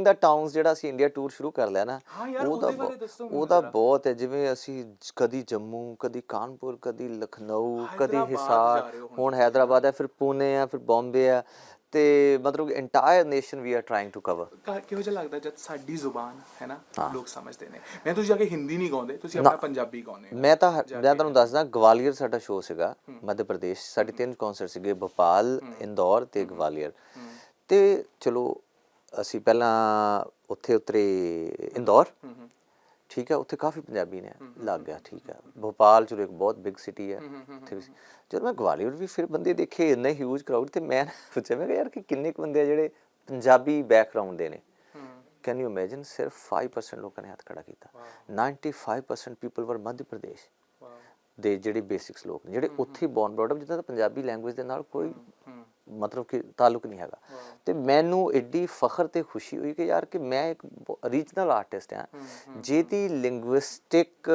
Connecting ਦਾ towns ਜਿਹੜਾ ਅਸੀਂ India tour ਸ਼ੁਰੂ ਕਰ ਲਿਆ ਨਾ ਉਹਦਾ ਉਹਦੇ। ਬਹੁਤ ਹੈ ਜਿਵੇਂ ਅਸੀਂ ਕਦੀ ਜੰਮੂ ਕਦੀ ਕਾਨਪੁਰ ਕਦੀ ਲਖਨਊ ਕਦੀ ਹਿਸਾਰ ਹੁਣ ਹੈਦਰਾਬਾਦ ਹੈ ਫਿਰ ਪੂਨੇ ਆ ਫਿਰ ਬੰਬੇ ਆ ਤੇ ਮਤਲਬ entire nation we are trying to cover ਕਿਹੋ ਜਿਹਾ ਲੱਗਦਾ ਜਦ ਸਾਡੀ ਜ਼ੁਬਾਨ ਹੈ ਨਾ। ਲੋਕ ਸਮਝਦੇ ਨੇ? ਮੈਂ ਤੁਸੀਂ ਜਾ ਕੇ ਹਿੰਦੀ ਨਹੀਂ ਗਾਉਂਦੇ ਤੁਸੀਂ ਆਪਣਾ ਪੰਜਾਬੀ ਗਾਉਂਦੇ ਮੈਂ ਤਾਂ ਮੈਂ ਤੁਹਾਨੂੰ ਦੱਸਦਾ ਗਵਾਲੀਅਰ ਸਾਡਾ ਸ਼ੋਅ ਸੀਗਾ ਮੱਧ ਪ੍ਰਦੇਸ਼ ਸਾਡੇ ਤਿੰਨ ਕਨਸਰਟ ਸੀਗੇ ਭੋਪਾਲ ਇੰਦੌਰ ਤੇ ਗਵਾਲੀਅਰ। ਤੇ ਚਲੋ ਅਸੀਂ ਪਹਿਲਾਂ ਉੱਥੇ ਉਤਰੇ ਇੰਦੌਰ। ਠੀਕ ਹੈ ਉੱਥੇ ਕਾਫੀ ਪੰਜਾਬੀ ਨੇ ਲੱਗ ਗਿਆ ਠੀਕ ਹੈ। ਭੋਪਾਲ ਚਲੋ ਇੱਕ ਬਹੁਤ ਬਿਗ ਸਿਟੀ ਹੈ। ਜਦੋਂ ਮੈਂ ਗਵਾਲੀਅਰ ਵੀ ਫਿਰ ਬੰਦੇ ਦੇਖੇ ਇੰਨੇ ਹਿਊਜ ਕਰਾਊਡ ਤੇ ਮੈਂ ਪੁੱਛਿਆ ਮੈਂ ਕਿਹਾ ਯਾਰ ਕਿ ਕਿੰਨੇ ਕੁ ਬੰਦੇ ਆ ਜਿਹੜੇ ਪੰਜਾਬੀ ਬੈਕਗ੍ਰਾਉਂਡ ਦੇ ਨੇ? ਕੈਨ ਯੂ ਇਮੇਜਿਨ ਸਿਰਫ 5% ਲੋਕਾਂ ਨੇ ਹੱਥ ਖੜਾ ਕੀਤਾ। 95% ਪੀਪਲ ਵਰ ਮੱਧ ਪ੍ਰਦੇਸ਼ ਦੇ ਜਿਹੜੇ ਬੇਸਿਕਸ ਲੋਕ ਨੇ ਜਿਹੜੇ ਉੱਥੇ ਬੌਰਨ ਬ੍ਰੌਟ ਅਪ ਜਿੱਦਾਂ ਦਾ ਪੰਜਾਬੀ ਲੈਂਗੁਏਜ ਦੇ ਨਾਲ ਕੋਈ ਮਤਲਬ ਕਿ ਤਾਲੁਕ ਨਹੀਂ ਹੈਗਾ। ਤੇ ਮੈਨੂੰ ਐਡੀ ਫਖਰ ਤੇ ਖੁਸ਼ੀ ਹੋਈ ਕਿ ਯਾਰ ਕਿ ਮੈਂ ਇੱਕ ਰੀਜਨਲ ਆਰਟਿਸਟ ਹਾਂ। ਜਿਹਦੀ ਲਿੰਗੁਇਸਟਿਕ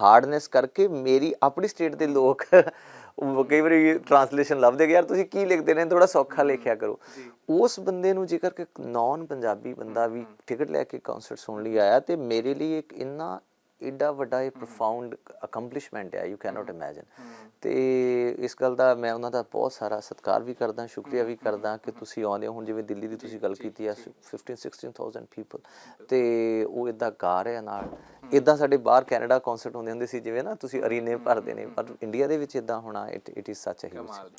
ਹਾਰਡਨੈਸ ਕਰਕੇ ਮੇਰੀ ਆਪਣੀ ਸਟੇਟ ਦੇ ਲੋਕ ਕਈ ਵਾਰੀ ਟ੍ਰਾਂਸਲੇਸ਼ਨ ਲੱਭਦੇ ਕਿ ਯਾਰ ਤੁਸੀਂ ਕੀ ਲਿਖਦੇ ਨੇ ਥੋੜਾ ਸੌਖਾ ਲਿਖਿਆ ਕਰੋ। ਉਸ ਬੰਦੇ ਨੂੰ ਜੇਕਰ ਕਿ ਨਾਨ ਪੰਜਾਬੀ ਬੰਦਾ ਵੀ ਟਿਕਟ ਲੈ ਕੇ ਕਨਸਰਟ ਸੁਣਨ ਲਈ ਆਇਆ ਤੇ ਮੇਰੇ ਲਈ ਇੱਕ ਇੰਨਾ ਏਡਾ ਵੱਡਾ ਇਹ ਪ੍ਰੋਫਾਊਂਡ ਅਕੰਪਲਿਸ਼ਮੈਂਟ ਹੈ ਯੂ ਕੈਨੋਟ ਇਮੇਜਿਨ ਤੇ ਇਸ ਗੱਲ ਦਾ ਮੈਂ ਉਹਨਾਂ ਦਾ ਬਹੁਤ ਸਾਰਾ ਸਤਿਕਾਰ ਵੀ ਕਰਦਾ ਸ਼ੁਕਰੀਆ ਵੀ ਕਰਦਾ ਕਿ ਤੁਸੀਂ ਆਉਂਦੇ ਹੋ। ਹੁਣ ਜਿਵੇਂ ਦਿੱਲੀ ਦੀ ਤੁਸੀਂ ਗੱਲ ਕੀਤੀ ਹੈ 15 16000 ਪੀਪਲ ਤੇ ਉਹ ਇਦਾਂ ਗਾ ਰਹੇ ਆ ਨਾਲ। ਇਦਾਂ ਸਾਡੇ ਬਾਹਰ ਕੈਨੇਡਾ ਕਨਸਰਟ ਹੁੰਦੇ ਹੁੰਦੇ ਸੀ ਜਿਵੇਂ ਨਾ ਤੁਸੀਂ ਅਰੀਨੇ ਭਰਦੇ ਨੇ ਪਰ ਇੰਡੀਆ ਦੇ ਵਿੱਚ ਇਦਾਂ ਹੋਣਾ ਇਟ ਇਟ ਇਜ਼ ਸੱਚ ਕਮਾਲ।